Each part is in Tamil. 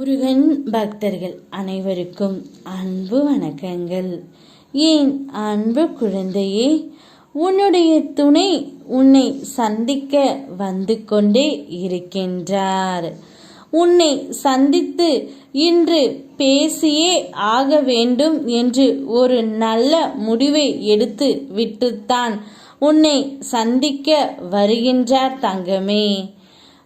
முருகன் பக்தர்கள் அனைவருக்கும் அன்பு வணக்கங்கள். ஏன் அன்பு குழந்தையே உன்னுடைய துணை உன்னை சந்திக்க வந்து கொண்டே இருக்கின்றார். உன்னை சந்தித்து இன்று பேசியே ஆக வேண்டும் என்று ஒரு நல்ல முடிவை எடுத்து விட்டுத்தான் உன்னை சந்திக்க வருகின்றார் தங்கமே.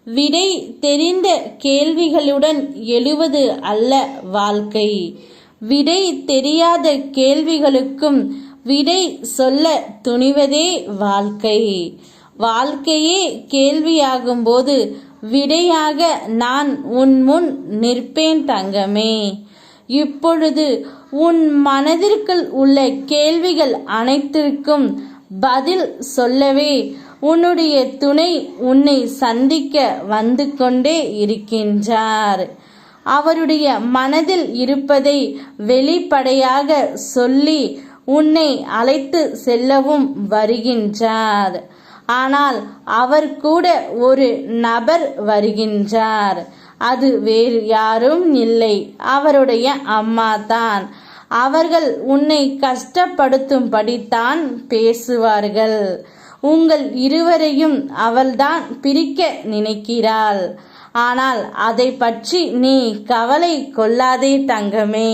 விடை தெரிந்த கேள்விகளுடன் எழுவது அல்ல வாழ்க்கை. விடை தெரியாத கேள்விகளுக்கும் விடை சொல்ல துணிவதே வாழ்க்கை. வாழ்க்கையே கேள்வியாகும்போது விடையாக நான் உன் முன் நிற்பேன் தங்கமே. இப்பொழுது உன் மனதிற்குள் உள்ள கேள்விகள் அனைத்திற்கும் பதில் சொல்லவே உன்னுடைய துணை உன்னை சந்திக்க வந்து கொண்டே இருக்கின்றார். அவருடைய மனதில் இருப்பதை வெளிப்படையாக சொல்லி உன்னை அழைத்து செல்லவும் வருகின்றார். ஆனால் அவர் கூட ஒரு நபர் வருகின்றார். அது வேறு யாரும் இல்லை. அவருடைய அம்மா தான். அவர்கள் உன்னை கஷ்டப்படுத்தும்படித்தான் பேசுவார்கள். உங்கள் இருவரையும் அவள்தான் பிரிக்க நினைக்கிறாள். ஆனால் அதை பற்றி நீ கவலை கொள்ளாதே தங்கமே.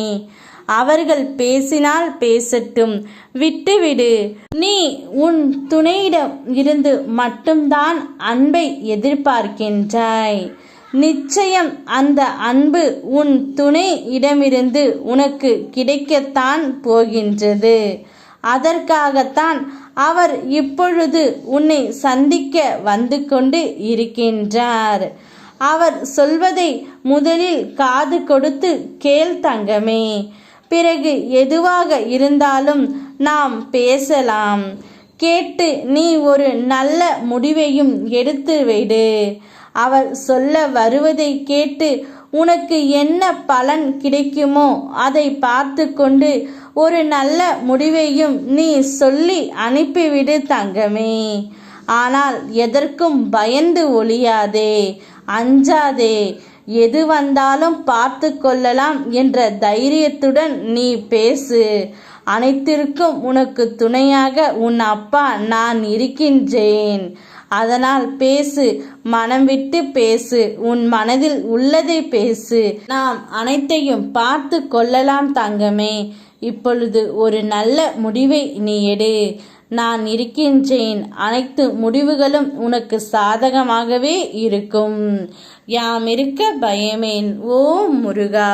அவர்கள் பேசினால் பேசட்டும். விட்டுவிடு. நீ உன் துணையிடம் இருந்து மட்டும்தான் அன்பை எதிர்பார்க்கின்றாய். நிச்சயம் அந்த அன்பு உன் துணை இடமிருந்து உனக்கு கிடைக்கத்தான் போகின்றது. அதற்காகத்தான் அவர் இப்பொழுது உன்னை சந்திக்க வந்து கொண்டு இருக்கின்றார். அவர் சொல்வதை முதலில் காது கொடுத்து கேள் தங்கமே. பிறகு எதுவாக இருந்தாலும் நாம் பேசலாம். கேட்டு நீ ஒரு நல்ல முடிவையும் எடுத்து விடு அவர் சொல்ல வருவதை கேட்டு உனக்கு என்ன பலன் கிடைக்குமோ அதை பார்த்து கொண்டு ஒரு நல்ல முடிவையும் நீ சொல்லி அனுப்பிவிடு தங்கமே. ஆனால் எதற்கும் பயந்து ஒழியாதே. அஞ்சாதே. எது வந்தாலும் பார்த்து கொள்ளலாம் என்ற தைரியத்துடன் நீ பேசு. அனைத்திற்கும் உனக்கு துணையாக உன் அப்பா நான் இருக்கின்றேன். அதனால் பேசு மனம் விட்டு பேசு உன் மனதில் உள்ளதை பேசு. நாம் அனைத்தையும் பார்த்து கொள்ளலாம் தங்கமே. இப்பொழுது ஒரு நல்ல முடிவை நீ எடு. நான் இருக்கின்றேன். அனைத்து முடிவுகளும் உனக்கு சாதகமாகவே இருக்கும். யாம் இருக்க பயமேன் ஓ முருகா!